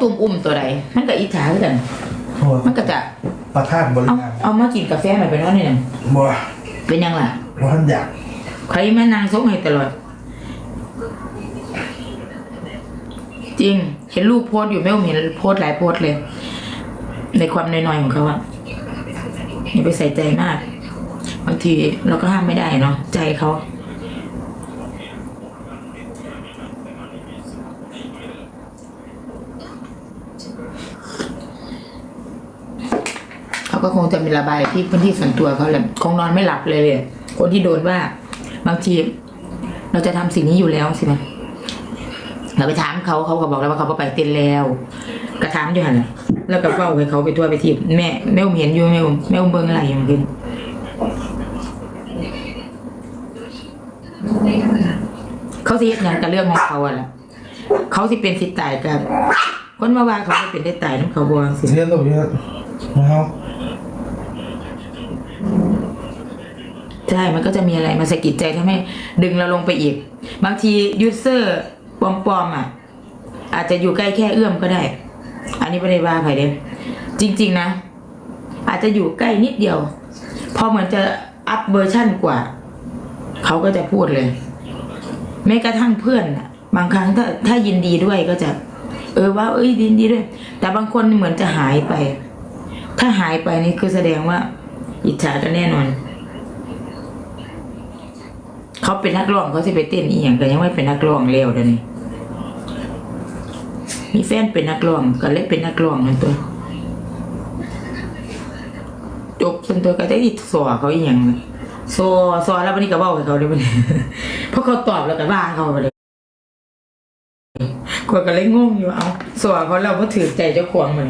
ตุ้มอุ้มตัวใดมันก็อิจฉาคือกันโอ้มันก็จะประธานบริเอาการเอามากินกาแฟมาเป็นว่าเนี่ยบ่เป็นยังล่ะ บ่ท่านอยากใครแม่นางส่งให้ตลอด จริง เห็นลูกโพสต์อยู่ไม่ผมเห็นโพสต์หลายโพสต์เลย ในความน้อยๆของเขาอะอย่าไปใส่ใจมาก บางทีเราก็ห้ามไม่ได้เนาะใจเขา เขา ก็คงจะมีระบายที่พื้นที่ส่วนตัวเขาแหละคงนอนไม่หลับเลยเลยคนที่โดนว่าบางทีเราจะทำสิ่งนี้อยู่แล้วสินะเราไปถามเขาเขาก็บอกแล้วว่าเขาไปเต้นแล้วก็ถามอยู่หันและแล้วก็เฝ้าให้เขาไปทั่วไปทีแม่แม่ผมเห็นอยู่แม่ผมแม่ผมเบิ่งอะไรอย่างเงี้ยเขาสิเฮ็ดหยังกับเรื่องของเขาอะแหละเขาสิเป็นสิตายกับคนมาว่าเขาจะเป็นได้ตายน้ำเขาบวงสิเรียนรู้เยอะนะครับ ใช่ มันก็จะมีอะไรมาสะกิดใจทำให้ดึงเราลงไปอีก บางทียูเซอร์ปลอมๆอะ อาจจะอยู่ใกล้แค่เอื้อมก็ได้ อันนี้ไม่ได้ว่าใครเด้จริง ๆนะ อาจจะอยู่ใกล้นิดเดียว พอเหมือนจะอัพเวอร์ชั่นกว่า เขาก็จะพูดเลยแม้กระทั่งเพื่อนน่ะ บางครั้งถ้าถ้ายินดีด้วยก็จะ เออว่า เอ้ยยินดีด้วย แต่บางคนเหมือนจะหายไป ถ้าหายไปนี่คือแสดงว่า อิจฉากันแน่นอน เขาเป็นนักร้องเขาสิไปเต้นอีหยังก็ยังไม่เป็นนักร้องเร็วเดี๋ยวนี้มีแฟนเป็นนักร้องก็เลยเป็นนักร้องนั่นตัวจบส่วนตัวก็ได้ติดสอเขาอีหยังสอสอแล้ววันนี้ก็เบ้าให้เขาเลยวันนี้เพราะเขาตอบแล้วก็ว่าเขาไปเลยกว่าก็เลยงงอยู่เอาสอเขาเราก็ถือใจเจ้าของมัน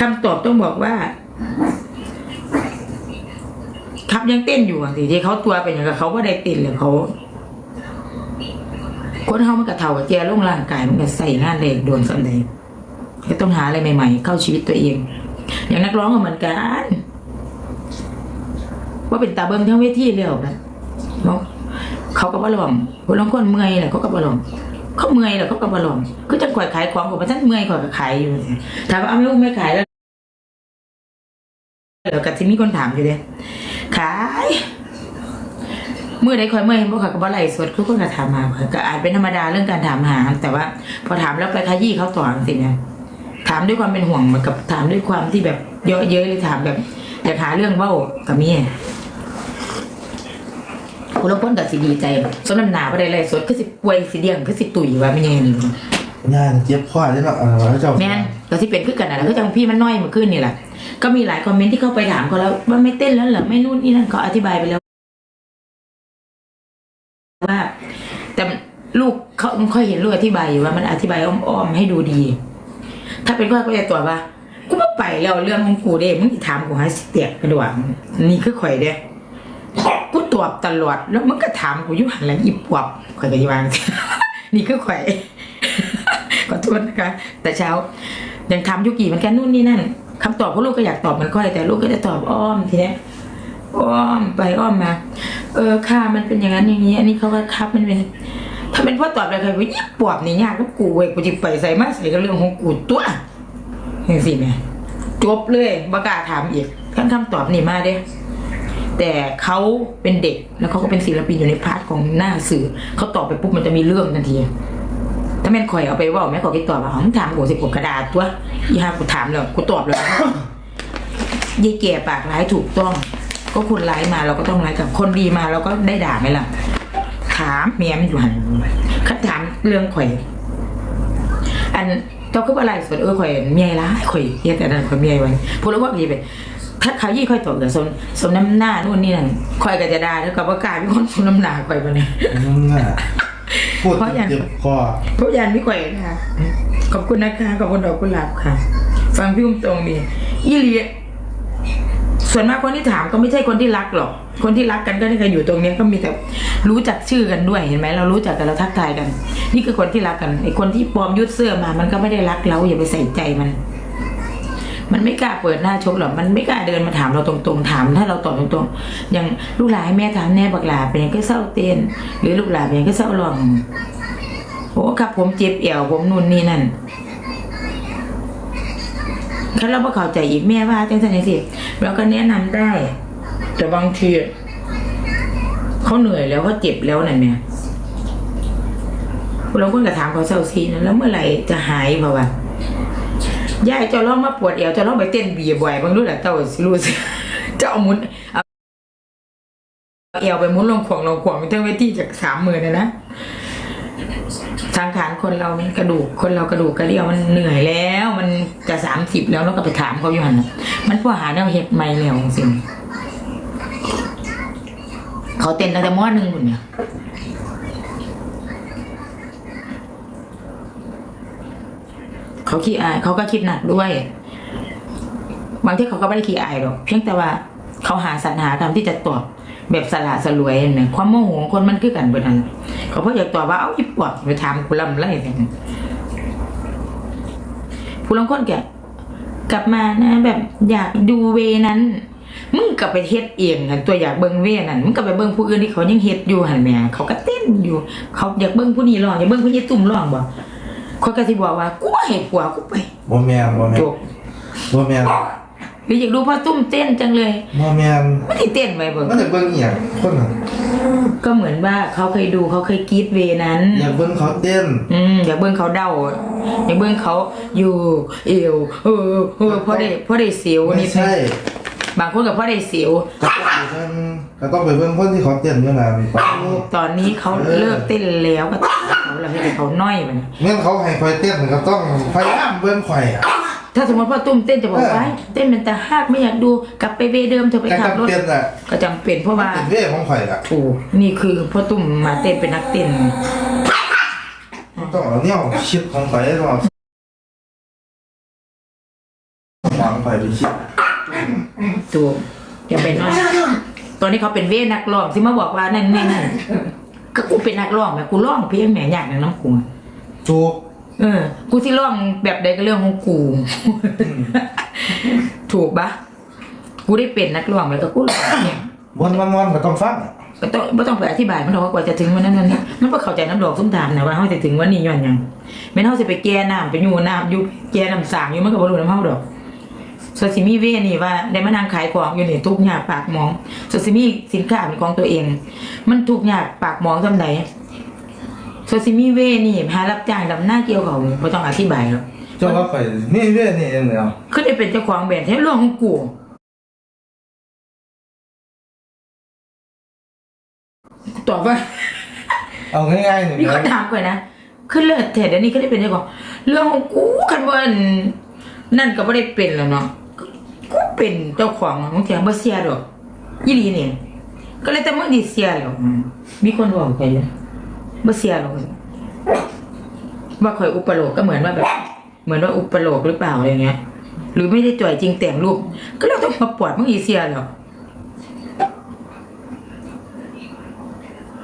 คำตอบต้องบอกว่า ครับยังเต้นอยู่อะสิที่เขาตัวเป็นอย่างกับเขาก็ได้เต้นเลยเขาคนเขามันกระเท่ากับแกลงร่างกายมันก็ใส่งานเล็กโดนสันใดก็ต้องหาอะไรใหม่ ๆ เข้าชีวิตตัวเอง อย่างนักร้องก็เหมือนกันว่าเป็นตาเบิ้งทั้งเวทีเลยแบบเนาะเขาก็บอลองคนลางคนเมื่อยแหละเขาก็บอลองเขาเมื่อยแหละเขาก็บอลองคือจะข่อยขายของของประท่านเมื่อยข่อยขายอยู่ถามว่าเอาไม่รู้ไม่ขายแล้วเดี๋ยวกับที่มีคนถามอยู่เลย ขายเมื่อใดคอยเมื่อยพวกเขาก็บ่ไหลฟ์สดคือคนก็ถามมาก็อาจเป็นธรรมดาเรื่องการถามหา แต่ว่า พอถามแล้วไปขยี้เขาต่อสิเนี่ยถามด้วยความเป็นห่วงเหมือนกับถามด้วยความที่แบบเยอะเยอะเลยถามแบบอยากหาเรื่องเว้ากับเมียคุณลงพ้นกับสิดีใจสมน้ำหนาบ่ได้ไลฟ์สดคือสิป่วยสิเดียงคือสิตุยว่าไม่ยังไงนี่งานเจ็บคอได้หรอกอะไรวะเจ้าแม่น ก็ที่เป็นคือกันนะก็จังพี่มันน้อยเมาขึ้นนี่แหละก็มีหลายคอมเมนต์ที่เข้าไปถามเขาแล้วว่าไม่เต้นแล้วเหรอไม่นู่นนี่นั่นเขาอธิบายไปแล้วว่า แต่ลูกเขาค่อยเห็นลูกอธิบายอยู่ว่ามันอธิบายอ้อมๆให้ดูดี ถ้าเป็นข้อก็จะตอบว่ากูไม่ไปแล้วเรื่องของกูเด้มึงถามกูให้เตียกกระดวงนี่คือข่อยเด้กูตอบตลอดแล้วมึงก็ถามกูยู่หันหลังอีปวบข่อยก็ยวางนี่คือข่อยขอโทษนะคะ แต่เช้า ยังถามยุกิเหมือนกันนู่นนี่นั่นคำตอบพวกลูกก็อยากตอบมันค่อยแต่ลูกก็จะตอบอ้อมทีเนี้ยอ้อมไปอ้อมมา เออค่ะมันเป็นอย่างนั้นอย่างนี้ อันนี้เขาก็ครับมันเป็น ถ้าเป็นพ่อตอบอะไรใครว่ายี่ปวบนี่ยากก็กูเว้ยกูจะไปใส่มาใส่ก็เรื่องของกูตัวเห็นสิแม่จบเลยบกาถามอีกขั้นคำตอบนี่มาเด้แต่เขาเป็นเด็กแล้วเขาก็เป็นศิลปินอยู่ในพาร์ทของหน้าสื่อเขาตอบไปปุ๊บมันจะมีเรื่องทันที ถ้าแม่นข่อยเอาไปว่าแม่ขอคิดตอบว่าอ๋อมถามกูสิกูกระดาษตัวยี่ห้ากูถามแล้วกูตอบแล้วยายแก่ปากร้ายถูกต้อง ก็คนร้ายมาเราก็ต้องร้ายกับคนดีมาเราก็ได้ด่าไหมล่ะ ถามเมียมันอยู่หันคัดถามเรื่องข่อย อันเจ้าคืออะไรสดเออข่อยเมียร้ายข่อยเฮียแต่นั้นข่อยเมียไว้พูดแล้วว่าดีไปถ้าเขายี่ข่อยตอบแต่สมสมน้ำหน้านู่นนี่นั่นข่อยก็จะด่าแล้วกับว่ากายเป็นคนสมน้ำหน้าข่อยไปเนี่ยนั่นน่ะ พูดเพราะอย่าง เจ็บคอพบยานพี่แขวงค่ะ ขอบคุณนะคะขอบคุณดอกกุหลาบค่ะ ฟังพี่อุ้มตรงดีอีหลีส่วนมากคนที่ถามก็ไม่ใช่คนที่รักหรอก คนที่รักกันก็นี่ก็อยู่ตรงเนี้ยก็มีแต่รู้จักชื่อกันด้วยเห็นไหมเรารู้จักกันเราทักทายกัน นี่คือคนที่รักกันไอ้คนที่ปลอมยุดเสื้อมา มันก็ไม่ได้รักเราอย่าไปใส่ใจมัน มันไม่กล้าเปิดหน้าชกหรอกมันไม่กล้าเดินมาถามเราตรงๆถามถ้าเราตอบตรงๆอย่างลูกหลานให้แม่ถามแน่บักหลาเป็นยังก็เศร้าเต้นหรือลูกหลานเป็นยังก็เศร้าหลองโอ้ครับผมเจ็บเอวผมนู่นนี่นั่นคันเราบ่เข้าใจอีกแม่ว่าจังซั่นจังซี่เราก็แนะนำได้ แต่บางทีเขาเหนื่อยแล้วเขาเจ็บแล้วนั่นแหม่ยเราคนก็ถามเขาเศร้าซีนะแล้วเมื่อไหร่จะหายเพราะว่า ยายจะลองมาปวดเอวจะลองไปเต้นบีบ่อยบางรู้แหละเจ้าสิรู้สิจะเอามุนเอวไปมุนลงขวางลงขวางไปทั้งเวทีจากสามหมื่นเลยนะสังขารคนเรามันกระดูกคนเรากระดูกกระเดี่ยวมันเหนื่อยแล้ว มันจะสามสิบแล้วแล้วก็ไปถามเขาอยู่หันน่ะมันพวหาแนวเฮ็ดไม่แล้วจริงเขาเต้นตั้งแต่ม้อหนึ่งหมดเนี่ย เขาขี้อายเขาก็คิดหนักด้วย บางทีเขาก็ไม่ได้ขี้อายหรอกเพียงแต่ว่าเขาหาสรรหาคำที่จะตอบแบบสละสลวยเนี่ยความโมโหของคนมันคือกันเบนนั้นเขาเพราะอยากตอบว่าเอ้าอีปอบไปถามกูลำไรเนี่ยผู้ลางคนแกกลับมานะ แบบอยากดูเวนั้นมึงกลับไปเฮ็ดเองหันตัวอยากเบิ่งเวนั้นมึงกลับไปเบิ่งผู้อื่นที่เขายังเฮ็ดอยู่หันแหม่เขาก็เต้นอยู่ เขาอยากเบิ่งผู้นี้ร้องอยากเบิ่งผู้นี้ตุ่มร้องบ่ เขาก็สิบอกว่ากูบ่ให้ผัวกูไปบ่แมนบ่แมจนบบ่แมนหรืออยากดูพ่อตุ้มเต้นจังเลยบ่แมนไม่ได้เต้นไว้เบิ่งมันอยากเบิ่งอีหยังคนน่ะก็เหมือนว่าเขาเคยดูเขาเคยกรีดเวนั้น อยากเบิ่งเขาเต้นอืมอยากเบิ่งเขาเดาอยากเบิ่งเขาอยู่ เอวเออเออพอได้พอได้เสียวไม่นี่ใช่ บางคนกับพ่อได้เสียวก็ต้องไปเบิ่งก็ต้องไปเบิ่งคนที่เขาเต้นอยู่น่ะมีปตอนนี้เขาเลิกเต้นแล้วก็เขาเราให้เขาน้อยมันแม่นเขาให้ข่อยเต้นก็ต้องพยายามเบิ่งข่อยอะถ้าสมมติพ่อตุ้มเต้นจะบอกว่าเต้นเป็นแต่หากไม่อยากดูกลับไปเวเดิมเธอไปแต่ขับรถจำเป็นอะก็จำเป็นเพราะว่าเป็นเว่ของข่อยอะถูกนี่คือพ่อตุ้มมาเต้นเป็นนักเต้นต้องเอาเนี่ยคิดของข่อยต้องเอาวางข่อยไปคิด ถูกอย่าไปน้อยตอนนี้เขาเป็นเวนักร้องที่มาบอกว่านั่นนี่นั่นก็กูเป็นนักร้องแหมกูร้องเพลงแหมอยากนังน้ำกูถูกเออ กูที่ร้องแบบใดก็เรื่องของกู ถูกปะกูได้เป็นนักร้องแล้วก็กูร้องเนี่ยวันวันวันก็ต้องฟังอะก็ต้องไม่ต้องไปอธิบายมันหรอกว่ากว่าจะถึงวันนั้นวันนี้มันก็เข้าใจน้ำดอกส้มตามนะว่าเขาจะถึงวันนี้ย้อนหยังแม่นเขาจะไปแก้น้ำไปอยู่น้ำอยู่แก้น้ำสางอยู่มันก็บ่รู้น้ำเฮาดอก ส่วนสิมีเวนี่ว่าได้มานั่งขายของอยู่นี่ทุกข์ยากปากหมองส่วนสิมีสินค้าเป็นของตัวเอง มันทุกข์ยากปากหมองทำไดส่วนสิมีเวนี่หารับจ้างดำหน้าเกี่ยวเขาไม่ต้องอธิบายหรอกเจ้าว่าข่อยนี่เว่นี่เองเหรอคือได้เป็นเจ้าของแบรนด์แท้เรื่องของกูตอบว่าเอาง่ายๆหนึ่งนี่นะเขาถามก่อนนะคือเลิศแต่เดี๋ยวนี้ก็ได้เป็นเจ้าของเรื่องของกูคันว่าอันนั่นก็ไม่ได้เป็นแล้วเนาะกู เป็นเจ้าของบางทีบ่เสียดอกยี่ดีเนี่ยก็เลยแต่เมื่อดีเสียแล้วอืมมีคนบอกไปอยู่บ่เสียหรอกว่าข่อยอุปโลกก็เหมือนว่าแบบ เหมือนว่าอุปโลกหรือเปล่าอะไรเงี้ย หรือไม่ได้จ่อยจริงแต่งรูปก็เลยต้องมาปวดมึงอีเสียหรอก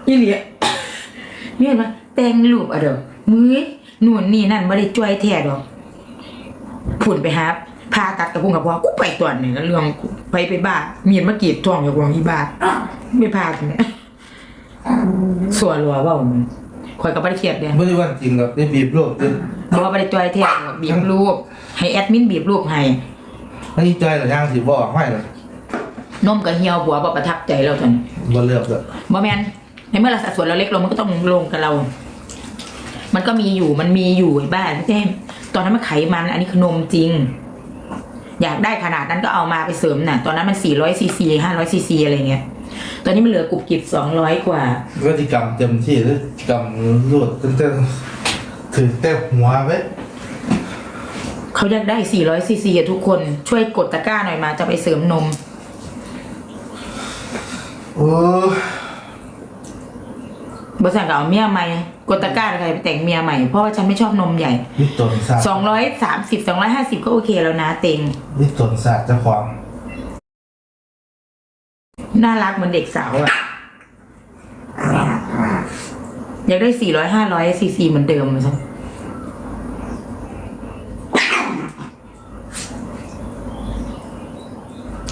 ยี่เหลียมีเห็นไหมแต่งรูปอะเด้อมือนู่นนี่นั่นไม่ได้จ่อยแท้ดอกผุ่นไปหา พาตัดกับพุงกับพ่อกูไปตัวหนึ่งเรื่องกูไปไปบ้ามีดมากรีดท้องอยู่กวางอีบ้าไม่พาทำไมส่วนรัวเว่ามันคอยกับไม่ได้เครียดเลยไม่ได้วันจริงหรอกได้บีบโลกดิบอกว่าไม่ได้จ่อยแท้ดอกบีบรูปให้แอดมินบีบรูปให้ให้ใจหรือย่างสิบอกให้เลยนมกับเหี่ยวหัวบ่ประทับใจเราตอนนี้บ่เลือกเลยบ่แมนในเมื่อเราสัดส่วนเราเล็กลงมันก็ต้องลงกับเรา มันก็มีอยู่มันมีอยู่ไอ้บ้านไม่ใช่ตอนนั้นมันไขมัน อันนี้คือนมจริง อยากได้ขนาดนั้นก็เอามาไปเสริมน่ะตอนนั้นมันสี่ร้อยซีซีห้าร้อยซีซีอะไรเงี้ยตอนนี้มันเหลือกรุบกริบสองร้อยกว่าพฤติกรรมเต็มที่เลยกรรมรวดตั้งแต่ถือเต็มหัวไว้เขาอยากได้สี่ร้อยซีซีทุกคนช่วยกดตะกร้าหน่อยมาจะไปเสริมนมโอ้ บริษัทก็เอาเมียใหม่กดตะกร้าใครไปแต่งเมียใหม่ เพราะว่าฉันไม่ชอบนมใหญ่วิตนศาสตร์สองร้อยสามสิบสองร้อยห้าสิบก็โอเคแล้วนะเต็ง วิตนศาสตร์เจ้าของน่ารักเหมือนเด็กสาวอะอยากได้สี่ร้อยห้าร้อยซีซีเหมือนเดิมใช่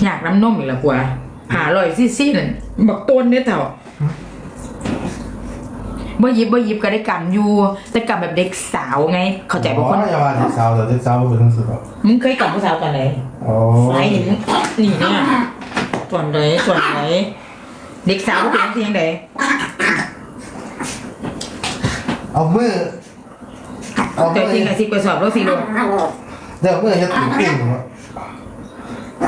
อยากน้ำนมอีกแล้วกว่าหาร้อยซีซีนั่นบอกต้นเนี่ยเถ่า บ่หยิบบ่หยิบก็ได้กำอยู่แต่กำแบบเด็กสาวไง เข้าใจบ่คนอ๋ออย่าว่าเด็กสาวแต่เด็กสาวบ่เป็นหนังสือหรอกมึงเคยกำผู้สาวตอนไหนอ๋อไอ้นี่มึงนี่เนี่ยตอนไหนตอนไหนเด็กสาวก็เป็นเพียงใดเอามือเอามืแต่อจริงอะสิไปสอบรถสิโลเดี๋ยวมือจะถูกปิ้งวะ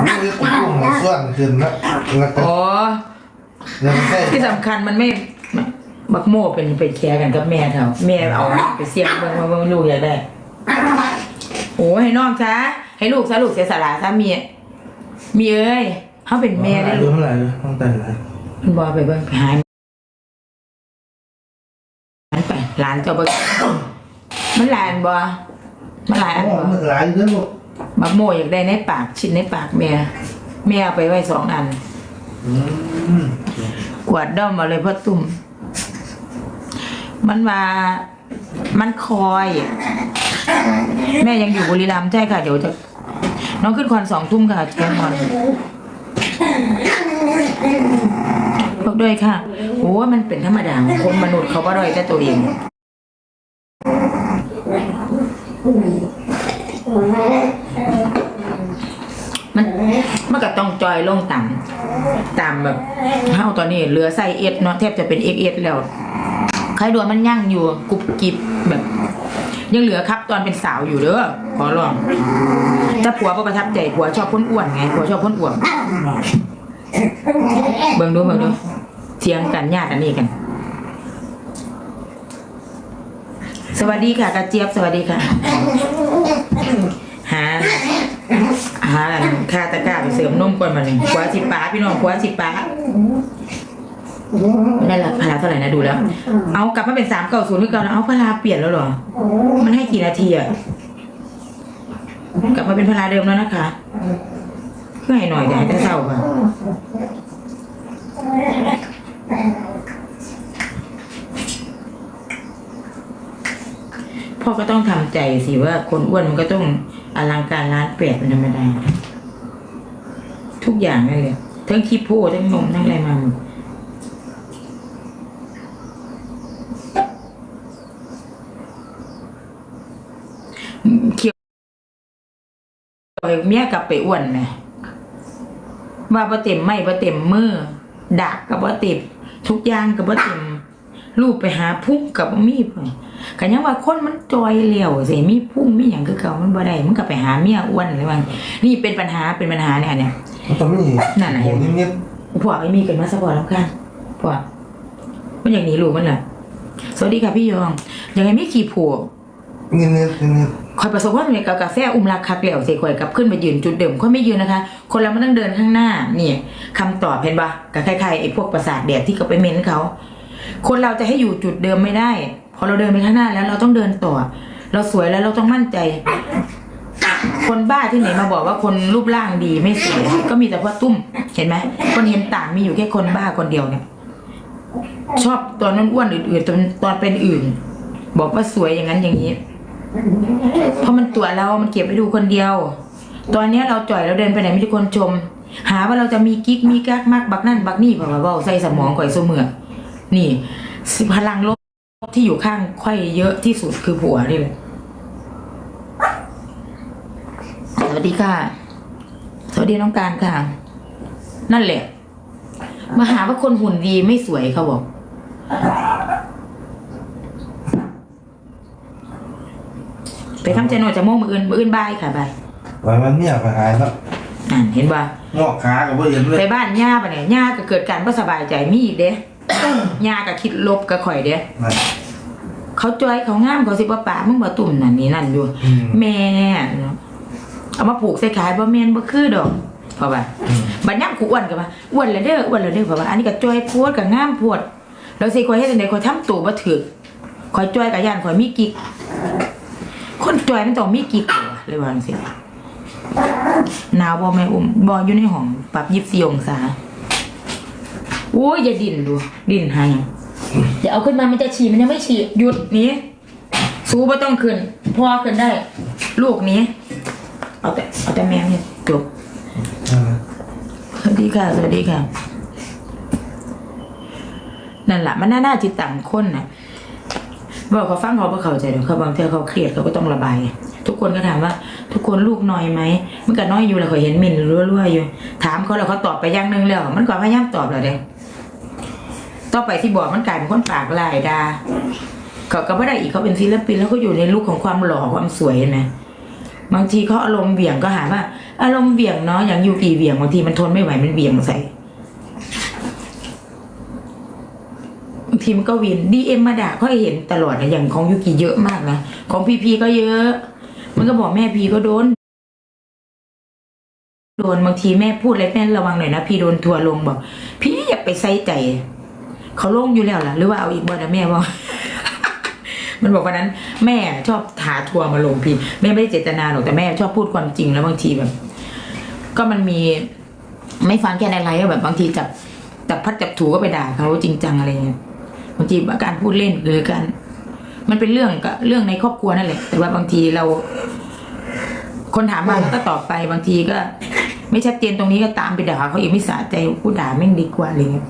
มือจะถูกปิ้งหัวส่วนขึ้นนะแล้วก็อ๋อเดี๋ยวมันใช่ที่สำคัญมันไม่ บักโม่เป็นเป็นแคร์กันกับแม่เขาแม่เอาไปเสี่ยงเบิ่งว่าว่าลูกอยากได้โอ้ให้น้องซะให้ลูกซะลูกเสียสละซะเมียมีเอ้ยเขาเป็นแม่ได้รู้ลูกเท่าไหร่เลยต้องแต่งเลยมันบอไปเบิ่งไปหาหลานไปหลานเจ้าเบิ่งมันหลานบอมันหลานอ๋บ่อมือหลายเยอะลูกบักโม่อยากได้ในปากชิ้นในปากแม่แม่เอาไปไว้สองอันอืมกวาดด้อมมาเลยพ่อตุ่ม มันมา มันคอย แม่ยังอยู่บุรีรัมย์ใช่ค่ะ เดี๋ยวจะ น้องขึ้นคอนสองทุ่มค่ะเชียงคอนบอกด้วยค่ะ โอ้ยมันเป็นธรรมดาของคนมนุษย์เขาก็ด้อยแต่ตัวเองมันมันก็ต้องจอยลงต่ำต่ำแบบเฮาตอนนี้เหลือไส้เอ็ดเนาะแทบจะเป็นเอ็กเอ็ดแล้ว ใครดวนมันยั่งอยู่กรุบกริบแบบ ยังเหลือครับตอนเป็นสาวอยู่เด้อขอลองแต่ผัวก็ประทับใจผัวชอบคนอ้วนไงผัวชอบคนอ้วนเบิ่งดูเบิ่งดูเทียงกันญาติอันนี้กัน สวัสดีค่ะกระเจี๊ยบสวัสดีค่ะ หาหาค่าตะกร้าไปเสริมนมก่อนมาหนึ่งขวาสิป้าพี่น้องขวาสิป้า ได้ละพาราเท่าไหร่นะดูแล้ว เอากลับมาเป็นสามเก้าศูนย์คือเก่าแล้วเอาพาราเปลี่ยนแล้วเหรอ มันให้กี่นาทีอะกลับมาเป็นพาราเดิมแล้วนะคะเพื่อให้หน่อยเดี๋ยวให้ได้เศร้าค่ะพ่อก็ต้องทำใจสิว่าคนอ้วนมันก็ต้องอลังการร้านแปดเป็นธรรมดาทุกอย่างนั่นเลยทั้งคีโพทั้งนมทั้งอะไรมาหมดเคียว เมียกลับไปอ้วนไหมว่าบ่เต็มไม่บ่เต็มมือดักกับบ่เต็มทุกอย่างกับบ่เต็มลูกไปหาพุ่งกับบ่มีพุ่นกันยังว่าคนมันจอยเหลวสิมีพุ่งมีหยังคือเก่ามันบ่ได้มันก็ไปหาเมียอ้วนเลยว่านี่เป็นปัญหาเป็นปัญหาเนี่ยอันเนี่ยมันต้องมีนั่นน่ะโอ้นิดพวกไอ้มีกันมาสปอร์ตแล้วกันพวกมันอย่างนี้รู้มันแหละสวัสดีค่ะพี่ยองยังไงไม่ขี่ผัวๆนิดๆนิดๆ คอยประสบความสำเร็จกับกาแฟอุ้มรักคักเหลวเสียคอยกับขึ้นมายืนจุดเดิมค่อยไม่ยืนนะคะ คนเรามันต้องเดินข้างหน้านี่คำตอบเห็นปะกับใครๆไอ้พวกประสาทแดดที่เขาไปเม้นเขา คนเราจะให้อยู่จุดเดิมไม่ได้ พอเราเดินไปข้างหน้าแล้วเราต้องเดินต่อ เราสวยแล้วเราต้องมั่นใจ คนบ้าที่ไหนมาบอกว่าคนรูปร่างดีไม่สวยก็มีแต่พ่อตุ้มเห็นไหมคนเห็นต่างมีอยู่แค่คนบ้าคนเดียวเนี่ยชอบตอนนั้นอ้วนอื่นๆตอนตอนเป็นอื่น บอกว่าสวยอย่างนั้นอย่างนี้ เพราะมันตัวเรา มันเก็บไปดูคนเดียว ตอนเนี้ยเราจ่อยเราเดินไปไหนมีแต่คนชม หาว่าเราจะมีกิ๊กมีกักมากบักนั่นบักนี่เพราว่าเว้าใส่สมองข่อยเสมอนี่พลังลบที่อยู่ข้างค่อยเยอะที่สุดคือผัวนี่แหละสวัสดีค่ะ สวัสดีน้องการค่ะ นั่นแหละ มาหาว่าคนหุ่นดีไม่สวยเขาบอก ไปทำใจหน่อยจะโม่งมืออื่นมืออื่นบายค่ะบายไว้มันเนี่ยไปหายแล้วนั่นเห็นป่ะงอกขากับว่าเห็นเลยไปบ้านย่าปะเนี่ยย่าก็เกิดการไม่สบายใจมีอีกเด้ ย่าก็คิดลบก็ข่อยเด้ นั่น เขาจอยเขางามเขาสิบ่ป่ามึงบ่ตุ่มนั่นนี่นั่นอยู่ อืม แม่เนาะเอามาผูกใส่ขายบ่แม่นบ่คือดอกเพราะว่าอืมบัดย่ำกูอ้วนก็ว่าอ้วนแล้วเด้ออ้วนแล้วเด้อเพราะว่าอันนี้ก็จอยโพดก็งามโพดแล้วสิข่อยเฮ็ดจังได๋ข่อยทำตัวบ่ถูกข่อยจอยกับย่านข่อยมีกิ๊ก คนจอยมันต้องมีกิ๊กเหรอเลยว่าจังซี่หนาวบ่แม่อุ้มบ่อยู่ในห้องปรับ24องศาโอ้ยอย่าดิ้นดู ดิ้นหาหยังเดี๋ยวเอาขึ้นมามันจะฉี่มันยังไม่ฉี่หยุดหนี้สูบ่ต้องขึ้นพ่อขึ้นได้ ลูกหนี้ เอาแต่เอาแต่แมวเนี่ยจบนั่นนะสวัสดีค่ะสวัสดีค่ะ นั่นแหละมันน่าหน้าจิตต่างคนน่ะ บอกเขาฟังเขาก็เข้าใจเดี๋ยวเขาบางเทีเขาเครียดเขาก็ต้องระบาย ทุกคนก็ถามว่า ทุกคนลูกน้อยไหมมันก็น้อยอยู่แหละเขาเห็นมินรั่วๆอยู่ ถามเขาแล้วเขาตอบไปอย่างหนึงแล้ว มันก็พยายามตอบแล้วเด้ต่อไปที่บอกมันกลายเป็นคนปากลายดาเขาก็ไม่ได้อีกเขาเป็นศิลปินแล้วก็อยู่ในลุคของความหล่อความสวยนะบางทีเขาอารมณ์เบี่ยงก็หาว่า อารมณ์เบี่ยงเนาะอย่างยูกีเบี่ยงบางทีมันทนไม่ไหวมันเบี่ยงใส่ บาง ทีมันก็วินดีเอ็มมาด่าก็เห็นตลอดนะอย่างของยูกิเยอะมากนะของพีพีก็เยอะ มันก็บอกแม่พีก็โดนโดนบางทีแม่พูดอะไรแม่ระวังหน่อยนะพี่โดนทัวลงบอก พี่อย่าไปใส่ใจ เขาลงอยู่แล้วล่ะ หรือว่าเอาอีกบ่นะแม่บอกมันบอกวันนั้น แม่ชอบหาทัวมาลงพี่แม่ไม่ได้เจตนาหรอกแต่แม่ชอบพูดความจริงแล้วบางทีแบบ ก็มันมี ไม่ฟังแค่ในไลฟ์แบบบางทีจับจับพัดจับถูก็ไปด่าเขาจริงจังอะไรเงี้ย บางทีการพูดเล่นหรือการมันเป็นเรื่องก็เรื่องในครอบครัวนั่นแหละ แต่ว่าบางทีเรา คนถามมาก็ตอบไปบางทีก็ ไม่ชัดเจนตรงนี้ก็ตามไปด่าเขาอีกไม่สะใจกูด่าแม่งดีกว่าอะไรเงี้ย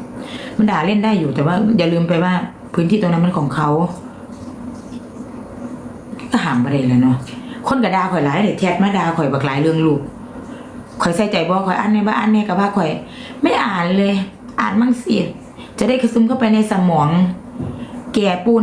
มันด่าเล่นได้อยู่แต่ว่า อย่าลืมไปว่า พื้นที่ตรงนั้นมันของเขาก็หามไปเลยแล้วเนาะคนก็ด่าข่อยหลายเลยแทดมาดาข่อยบักหลายเรื่องลูกข่อยใส่ใจบ่ข่อยอ่านในบ้านอ่านในกับว่าข่อย ไม่อ่านเลย อ่านมั่งสิจะได้กระซึมเข้าไปในสมอง แก่ปูน